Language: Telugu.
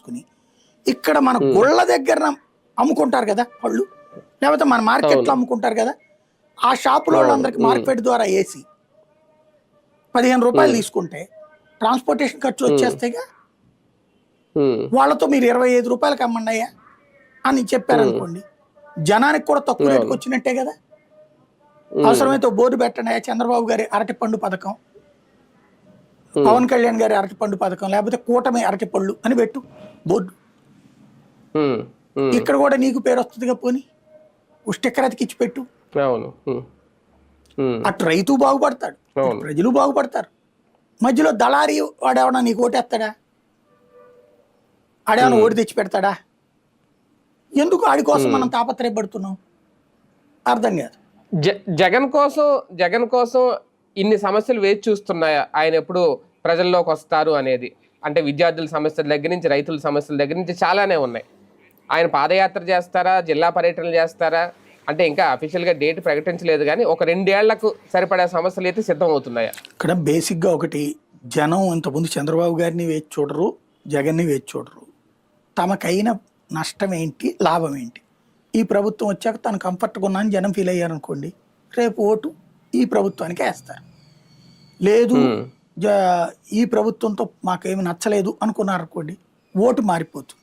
చేసుకుని ఇక్కడ మన గుళ్ళ దగ్గర అమ్ముకుంటారు కదా పళ్ళు? లేకపోతే మన మార్కెట్లో అమ్ముకుంటారు కదా? ఆ షాపులో వాళ్ళందరికి మార్కెట్ ద్వారా వేసి పదిహేను రూపాయలు తీసుకుంటే ట్రాన్స్పోర్టేషన్ ఖర్చు వచ్చేస్తాయిగా వాళ్ళతో మీరు ఇరవై ఐదు రూపాయలకి అమ్మండి అయ్యా అని చెప్పారనుకోండి జనానికి కూడా తక్కువ రేటుకి వచ్చినట్టే కదా? అవసరమైతే బోర్డు పెట్టండి చంద్రబాబు గారి అరటిపండు పథకం. పవన్ కళ్యాణ్ గారి అరటిపండు పథకం లేకపోతే కూటమి అరటిపళ్ళు అని పెట్టు బోర్డు. ఇక్కడ కూడా నీకు పేరు వస్తుందిగా పోని. స్టిక్కర్ అతికిచ్చి పెట్టు. అటు రైతు బాగుపడతాడు. ప్రజలు బాగుపడతారు. మధ్యలో దళారి వాడేమన్నా నీకు ఓటేస్తాడా ఆడేమన్నా ఓటు తెచ్చి పెడతాడా? ఎందుకు ఆడి కోసం మనం తాపత్రయపడుతున్నాం? అర్థం కాదు. జగన్ కోసం జగన్ కోసం ఇన్ని సమస్యలు వేచి చూస్తున్నాయా? ఆయన ఎప్పుడు ప్రజల్లోకి వస్తారు అనేది. అంటే విద్యార్థుల సమస్యల దగ్గర నుంచి రైతుల సమస్యల దగ్గర నుంచి చాలానే ఉన్నాయి. ఆయన పాదయాత్ర చేస్తారా? జిల్లా పర్యటనలు చేస్తారా? అంటే ఇంకా అఫీషియల్గా డేట్ ప్రకటించలేదు కానీ ఒక రెండేళ్ళకు సరిపడా సమస్యలు అయితే సిద్ధం అవుతున్నాయా ఇక్కడ బేసిక్గా ఒకటి జనం ఇంతకుముందు చంద్రబాబు గారిని వేచి చూడరు జగన్ని వేచి చూడరు. తమకైన నష్టం ఏంటి? లాభం ఏంటి? ఈ ప్రభుత్వం వచ్చాక తను కంఫర్ట్గా ఉన్నా జనం ఫీల్ అయ్యారనుకోండి రేపు ఓటు ఈ ప్రభుత్వానికి వేస్తారు లేదు ఈ ప్రభుత్వంతో మాకేమి నచ్చలేదు అనుకున్నారనుకోండి ఓటు మారిపోతుంది.